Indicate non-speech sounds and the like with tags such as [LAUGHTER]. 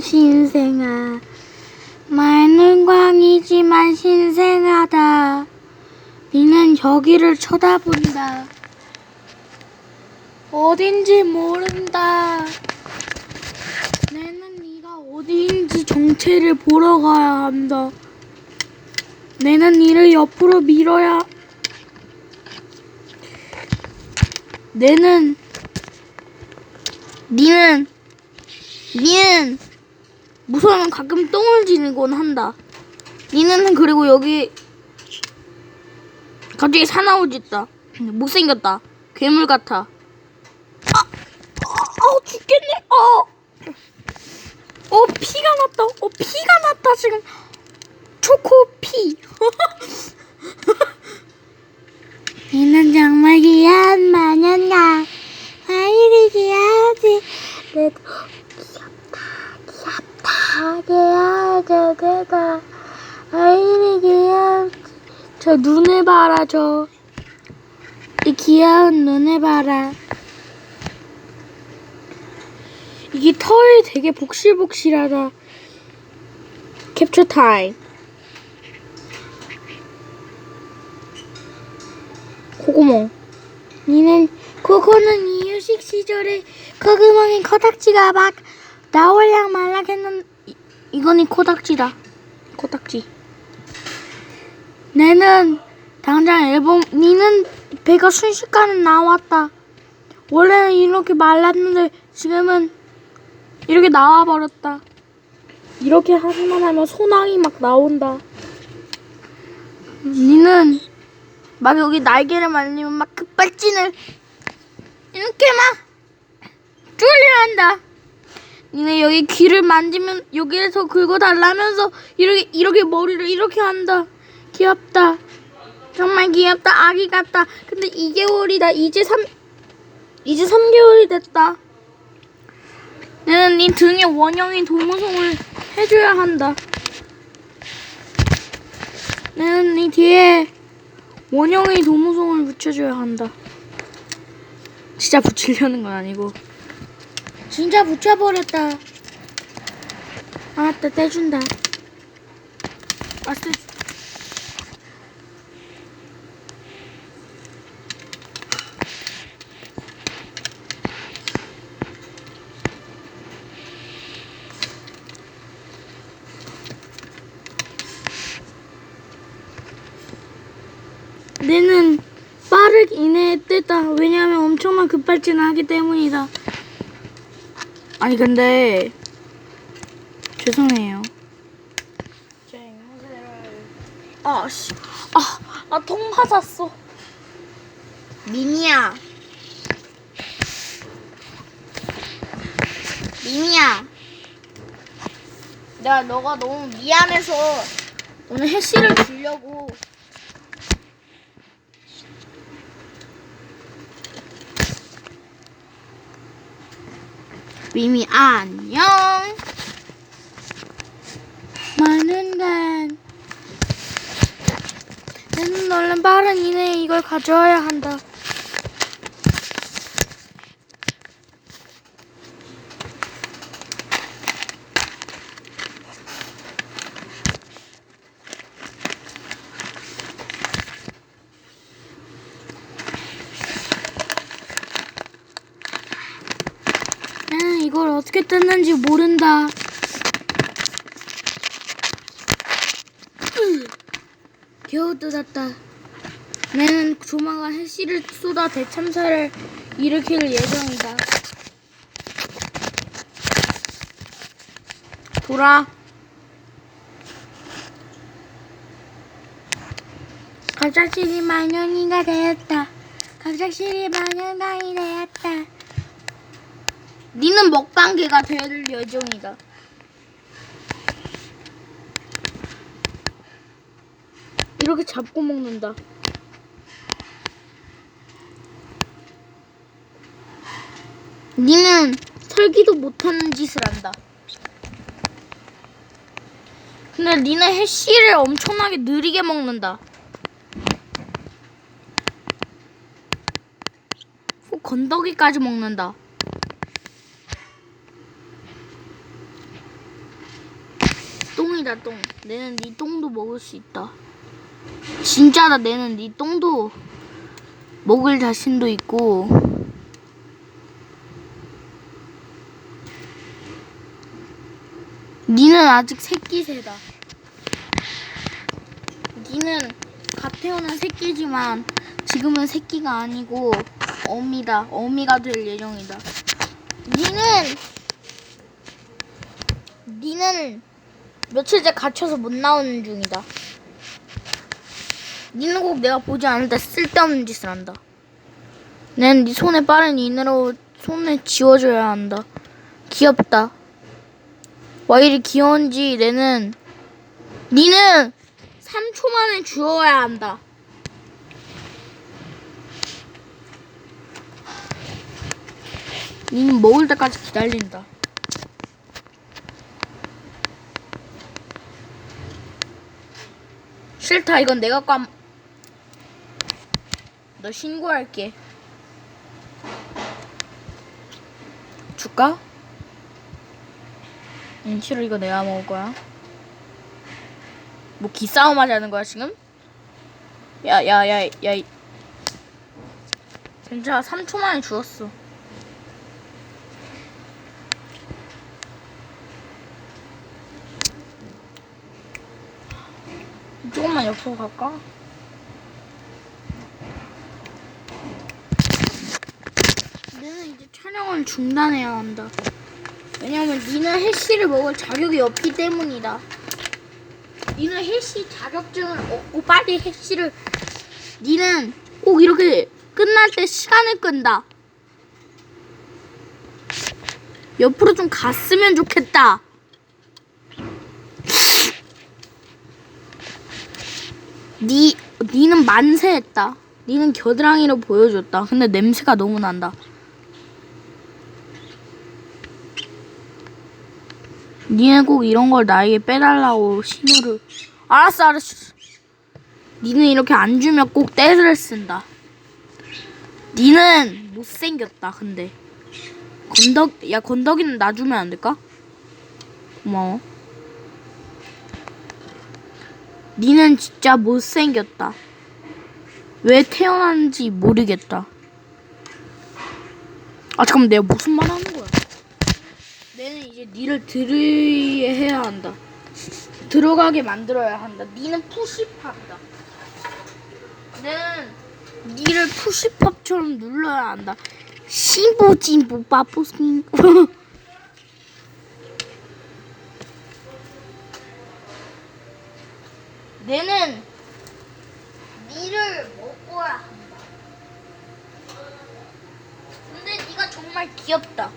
신생아 많은 광이지만 신생하다. 니는 저기를 쳐다본다. 어딘지 모른다. 내는 네가 어디인지 정체를 보러 가야 한다. 내는 이를 옆으로 밀어야 내는 니는 니는 무서우면 가끔 똥을 지르곤 한다. 니는 그리고 여기 갑자기 사나워지 있다. [CLEARS THROAT] 못생겼다. 괴물 같아. 아, 아, 아 죽겠네. 어, 어 피가 났다. 어 피가 났다 지금. 초코 피. [LAUGHS] 니는 정말 귀여운 마녀다. 왜 이리 귀여우지? 그래도 귀엽다, 귀여워, 내가. 왜 이리 귀여우지? 저 눈을 봐라, 저. 이 귀여운 눈을 봐라. 이게 털이 되게 복실복실하다. 캡처 타임. 코구멍. 니는 코코는 이유식 시절에 코구멍에 코딱지가 막 나올랑 말랑 했는 이- 이거는 코딱지다. 코딱지. 내는 당장 앨범 니는 배가 순식간에 나왔다. 원래는 이렇게 말랐는데 지금은 이렇게 나와 버렸다. 이렇게 하기만 하면 소낭이 막 나온다. 니는 막 여기 날개를 말리면 막 급발진을 이렇게 막 쫄려 한다. 니네 여기 귀를 만지면 여기에서 긁어 달라면서 이렇게 이렇게 머리를 이렇게 한다. 귀엽다. 정말 귀엽다. 아기 같다. 근데 2개월이다. 이제 3 이제 3개월이 됐다. 나는 네 등에 원형인 도무송을 해줘야 한다. 나는 네 뒤에 원형의 도무송을 붙여줘야 한다. 진짜 붙이려는 건 아니고. 진짜 붙여버렸다. 알았다, 떼준다. 알았어. 내는 빠르게 이내에 떼다. 왜냐하면 엄청난 급발진을 하기 때문이다. 아니 근데 죄송해요. 아씨, 아, 아통 맞았어. 미미야, 미미야. 내가 너가 너무 미안해서 오늘 해시를 주려고. 미미 안녕. 많은 간. 나는 얼른 빠른 이내에 이걸 가져와야 한다. 나는 이걸 어떻게 뜯는지 모른다. 으, 겨우 뜯었다. 나는 조만간 해시를 쏟아 대참사를 일으킬 예정이다. 돌아. 갑작스레 마녀니가 되었다. 갑작스레 마녀강이 되었다. 니는 먹방개가 될 예정이다. 이렇게 잡고 먹는다. 니는 살기도 못하는 짓을 한다. 근데 니는 해시를 엄청나게 느리게 먹는다. 꼭 건더기까지 먹는다. 똥이다 똥. 내는 네 똥도 먹을 수 있다. 진짜다 내는 네 똥도 먹을 자신도 있고. 니는 아직 새끼새다. 니는 갓 태어난 새끼지만 지금은 새끼가 아니고 어미다. 어미가 될 예정이다. 니는 니는 며칠째 갇혀서 못 나오는 중이다. 니는 꼭 내가 보지 않을 때 쓸데없는 짓을 한다. 난 네 손에 빠른 인으로 손에 지워줘야 한다. 귀엽다. 왜 이리 귀여운지 내는 니는 3초 만에 주워야 한다. 니는 먹을 때까지 기다린다. 싫다 이건 내가 깜. 너 신고할게. 줄까? 응 싫어 이거 내가 먹을 거야. 뭐 기싸움 하자는 거야 지금? 야 야 야 야 괜찮아 3초 만에 주웠어. 조금만 옆으로 갈까? 내는 이제 촬영을 중단해야 한다. 왜냐면 니는 해시를 먹을 자격이 없기 때문이다. 니는 해시 자격증을 얻고 빨리 해시를 니는 꼭 이렇게 끝날 때 시간을 끈다. 옆으로 좀 갔으면 좋겠다. 니 니는 만세했다. 니는 겨드랑이로 보여줬다. 근데 냄새가 너무 난다. 니는 꼭 이런 걸 나에게 빼달라고 신호를. 알았어, 알았어. 니는 이렇게 안 주면 꼭 떼를 쓴다. 니는 못생겼다. 근데 건덕 야 건덕이는 놔주면 안 될까? 고마워. 니는 진짜 못생겼다. 왜 태어났는지 모르겠다. 아 잠깐만 내가 무슨 말 하는 거야? 내는 이제 니를 들이게 해야 한다. 들어가게 만들어야 한다. 니는 푸시팝이다. 내는 니를 푸시팝처럼 눌러야 한다. 심보진보 빠뽀스님 [LAUGHS] 내는 니를 먹어야 한다. 근데 니가 정말 귀엽다.